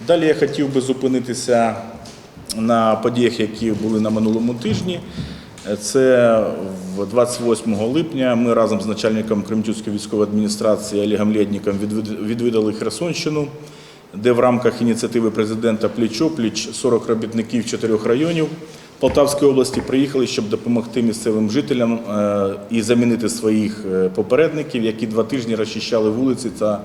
Далі я хотів би зупинитися на подіях, які були на минулому тижні. Це 28 липня ми разом з начальником Кремтюцької військової адміністрації Олегом Лєдніком відвідали Херсонщину, де в рамках ініціативи президента Пліч-опліч 40 робітників чотирьох районів Полтавської області приїхали, щоб допомогти місцевим жителям е, і замінити своїх е, попередників, які два тижні розчищали вулиці та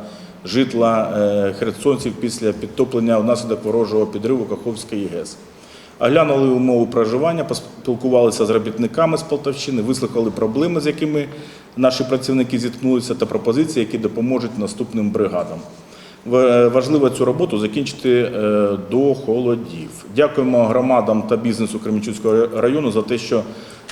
житла е, херсонців після підтоплення внаслідок ворожого підриву Каховської ГЕС. Оглянули умови проживання, поспілкувалися з робітниками з Полтавщини, вислухали проблеми, з якими наші працівники зіткнулися, та пропозиції, які допоможуть наступним бригадам. В- Важливо цю роботу закінчити е, до холодів. Дякуємо громадам та бізнесу Кременчуцького району за те, що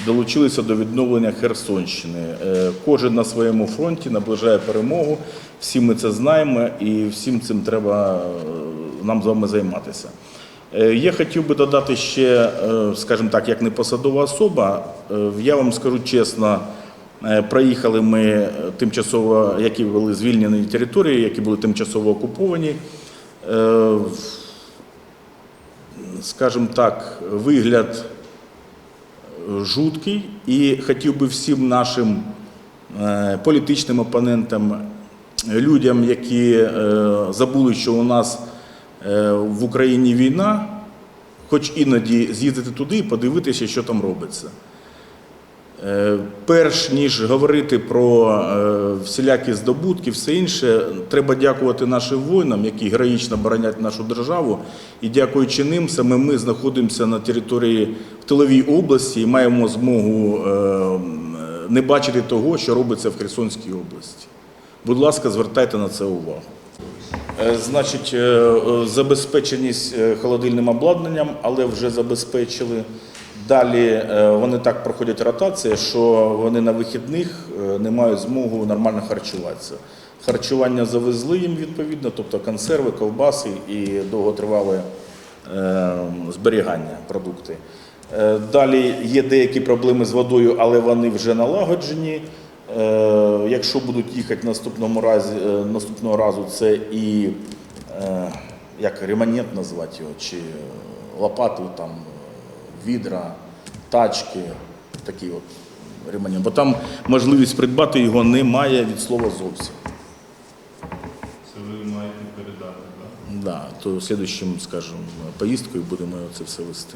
долучилися до відновлення Херсонщини. Е, Кожен на своєму фронті наближає перемогу. Всі ми це знаємо, і всім цим треба е, нам з вами займатися. Е, Я хотів би додати ще, е, скажімо так, як не посадова особа. Е, Я вам скажу чесно, е, проїхали ми е, тимчасово, які були звільнені території, які були тимчасово окуповані. Е, Скажімо так, вигляд е, жуткий, і хотів би всім нашим е, політичним опонентам, людям, які е, забули, що у нас е, в Україні війна, хоч іноді з'їздити туди і подивитися, що там робиться. Е, Перш ніж говорити про е, всілякі здобутки, все інше, треба дякувати нашим воїнам, які героїчно боронять нашу державу. І дякуючи ним, саме ми знаходимося на території в тиловій області і маємо змогу е, не бачити того, що робиться в Херсонській області. Будь ласка, звертайте на це увагу. Значить, забезпеченість холодильним обладнанням, але вже забезпечили. Далі е, вони так проходять ротацію, що вони на вихідних е, не мають змогу нормально харчуватися. Харчування завезли їм відповідно, тобто консерви, ковбаси і довготривале е, зберігання продукти. Далі є деякі проблеми з водою, але вони вже налагоджені. Якщо будуть їхати наступному разі, наступного разу, це і як ремонент назвати його, чи лопати, там, відра, тачки, такі от ремені. Бо там можливість придбати його немає від слова зовсім. Це ви маєте передати, так? Да, то слідчим, скажімо, поїздкою будемо це все вести.